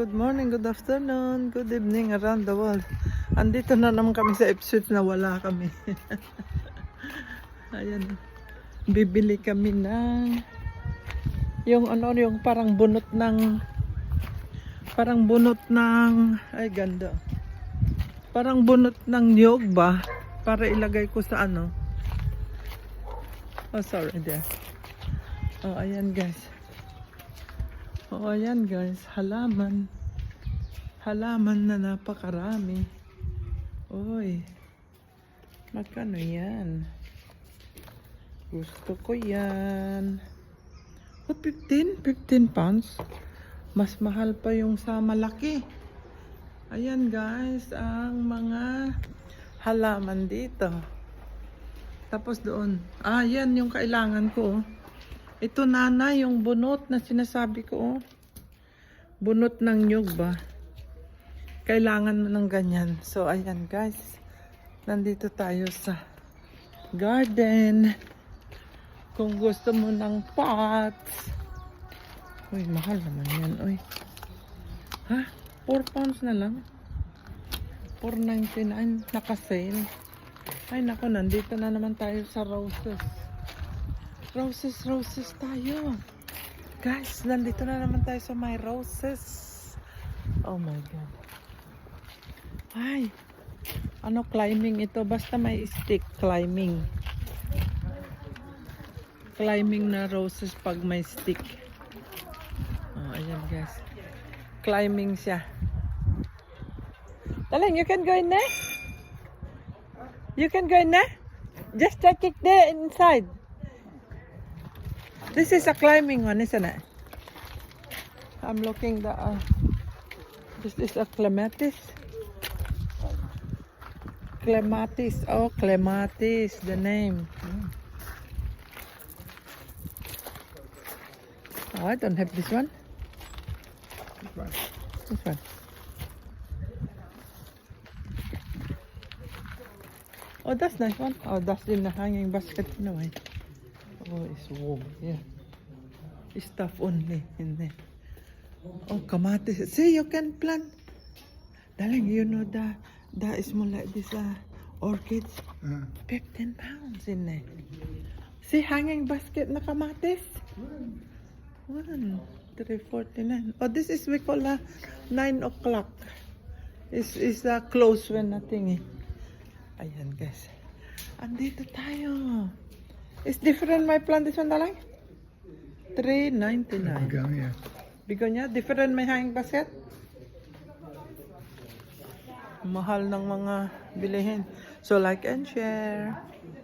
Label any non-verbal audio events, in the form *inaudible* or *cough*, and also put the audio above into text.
Good morning, good afternoon, good evening around the world. Andito na naman kami sa Ipswich na wala kami. *laughs* Ayan. Bibili kami ng yung ano yung parang bunot ng parang bunot ng ay ganda. Parang bunot ng niyog ba para ilagay ko sa ano. Oh, sorry there. Oh, ayan guys. Oo, ayan guys, halaman. Halaman na napakarami. Uy, magkano yan? Gusto ko yan. Oh, 15? 15 pounds? Mas mahal pa yung sa malaki. Ayan guys, ang mga halaman dito. Tapos doon. Ah, yan yung kailangan ko. oh. Ito nana, yung bunot na sinasabi ko. oh. Bunot ng nyug ba? Kailangan mo ng ganyan. So, ayan guys. Nandito tayo sa garden. Kung gusto mo ng pots. Uy, mahal naman yan. Uy. Ha? 4 pounds na lang. 4.99. Naka-sale. Ay, nako, nandito na naman tayo sa roses. Roses, roses tayo. Guys, nandito na naman tayo sa my roses. Oh my God. Ay, ano climbing ito? Basta may stick climbing. Climbing na roses pag may stick. Oh, ayan guys. Climbing siya. Talang, you can go in there? You can go in there? Just take it there inside. This is a climbing one, isn't it? I'm looking the. Uh, this is a clematis. Clematis. Oh, clematis, the name. Oh, I don't have this one. This one. Oh, that's nice one. Oh, that's in the hanging basket a way. Oh, it's warm. Yeah. It's stuff only in there. Oh, kamatis. See, you can plant. Darling, you know the the small like this uh, orchids. Uh, 15 pounds in there. See, hanging basket na kamatis. One, three. Oh, this is we call uh, nine o'clock. Is is uh, close when nothing. Eh. Ayan guys. Andito tayo. It's different my plant this one dalang? 3.99. hanggang, yeah. Bigonya, different may hanging basket? Mahal ng mga bilihin. So like and share.